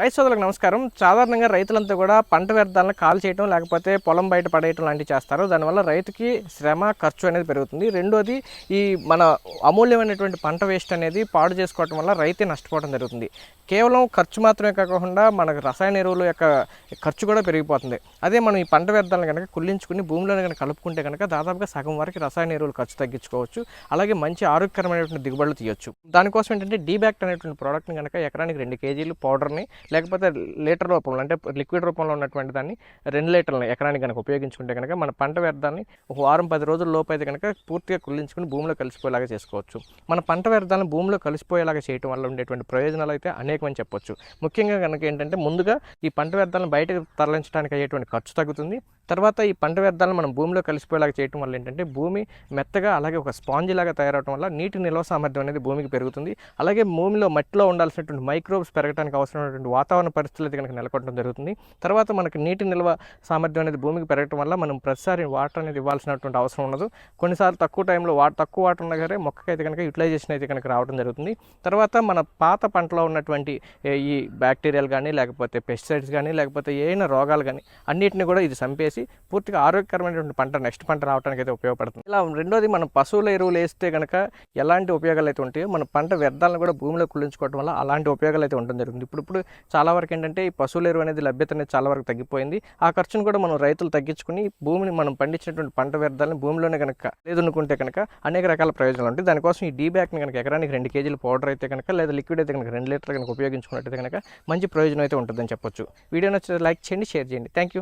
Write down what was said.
రైతు సోదరులకు నమస్కారం. సాధారణంగా రైతులంతా కూడా పంట వ్యర్థాలను కాల్ చేయడం లేకపోతే పొలం బయట పడేయటం లాంటివి చేస్తారు. దానివల్ల రైతుకి శ్రమ ఖర్చు అనేది పెరుగుతుంది. రెండోది ఈ మన అమూల్యమైనటువంటి పంట వేస్ట్ అనేది పాడు చేసుకోవటం వల్ల రైతే నష్టపోవడం జరుగుతుంది. కేవలం ఖర్చు మాత్రమే కాకుండా మనకు రసాయన ఎరువుల యొక్క ఖర్చు కూడా పెరిగిపోతుంది. అదే మనం ఈ పంట వ్యర్థాలను కనుక కుళ్ళించుకుని భూమిలోనే కనుక కలుపుకుంటే కనుక దాదాపుగా సగం వరకు రసాయన ఎరువులు ఖర్చు తగ్గించుకోవచ్చు. అలాగే మంచి ఆరోగ్యకరమైనటువంటి దిగుబడులు తీయొచ్చు. దానికోసం ఏంటంటే డీబ్యాక్ట్ అనేటువంటి ప్రోడక్ట్ని కనుక ఎకరానికి రెండు కేజీలు పౌడర్ని లేకపోతే లీటర్ రూపంలో అంటే లిక్విడ్ రూపంలో ఉన్నటువంటి దాన్ని రెండు లీటర్లను ఎకరానికి కనుక ఉపయోగించుకుంటే కనుక మన పంట వ్యర్థాన్ని ఒక వారం పది రోజుల లోపు అయితే కనుక పూర్తిగా కుళ్ళించుకుని భూమిలో కలిసిపోయేలాగా చేసుకోవచ్చు. మన పంట వ్యర్థాలను భూమిలో కలిసిపోయేలాగా చేయడం వల్ల ఉండేటువంటి ప్రయోజనాలు అయితే అనేకమని చెప్పొచ్చు. ముఖ్యంగా కనుక ఏంటంటే ముందుగా ఈ పంట వ్యర్థాలను బయటకు తరలించడానికి అయ్యేటువంటి ఖర్చు తగ్గుతుంది. తర్వాత ఈ పంట వ్యర్థాలను మనం భూమిలో కలిసిపోయేలాగా చేయడం వల్ల ఏంటంటే భూమి మెత్తగా అలాగే ఒక స్పాంజ్ లాగా తయారవడం వల్ల నీటి నిల్వ సామర్థ్యం అనేది భూమికి పెరుగుతుంది. అలాగే భూమిలో మట్టిలో ఉండాల్సినటువంటి మైక్రోబ్స్ పెరగడానికి అవసరమైనటువంటి వాతావరణ పరిస్థితులు అయితే కనుక నెలకొనడం జరుగుతుంది. తర్వాత మనకి నీటి నిల్వ సామర్థ్యం అనేది భూమికి పెరగడం వల్ల మనం ప్రతిసారి వాటర్ అనేది ఇవ్వాల్సినటువంటి అవసరం ఉండదు. కొన్నిసార్లు తక్కువ టైంలో వాటర్ తక్కువ వాటర్ ఉన్నా సరే మొక్కకైతే కనుక యూటిలైజేషన్ అయితే కనుక రావడం జరుగుతుంది. తర్వాత మన పాత పంటలో ఉన్నటువంటి ఈ బ్యాక్టీరియాలు కానీ లేకపోతే పెస్టిసైడ్స్ కానీ లేకపోతే ఏమైనా రోగాలు కానీ అన్నిటిని కూడా ఇది చంపేసి పూర్తిగా ఆరోగ్యకరమైనటువంటి పంట నెక్స్ట్ పంట రావడానికి అయితే ఉపయోగపడుతుంది. ఇలా రెండోది మనం పశువుల ఎరువులు వేస్తే కనుక ఎలాంటి ఉపయోగాలు అయితే ఉంటాయో మన పంట వ్యర్థాలను కూడా భూమిలో కుళ్ళించుకోవడం వల్ల అలాంటి ఉపయోగాలు అయితే ఉండడం జరుగుతుంది. ఇప్పుడు ఇప్పుడు చాలా వరకు ఏంటంటే ఈ పశువుల ఎరువు అనేది లభ్యత అనేది చాలా వరకు తగ్గిపోయింది. ఆ ఖర్చును కూడా మనం రైతులు తగ్గించుకుని భూమిని మనం పండించినటువంటి పంట వ్యర్థాలను భూమిలోనే కనుక లేదనుకుంటే కనుక అనేక రకాల ప్రయోజనాలు ఉంటాయి. దానికోసం ఈ డీ బ్యాక్ని కనుక ఎకరానికి రెండు కేజీలు పౌడర్ అయితే కనుక లేదా లిక్విడ్ అయితే కనుక రెండు లీటర్ కనుక ఉపయోగించుకున్నట్టయితే కనుక మంచి ప్రయోజనం అయితే ఉంటుందని చెప్పొచ్చు. వీడియో నచ్చితే లైక్ చేయండి షేర్ చేయండి. Thank you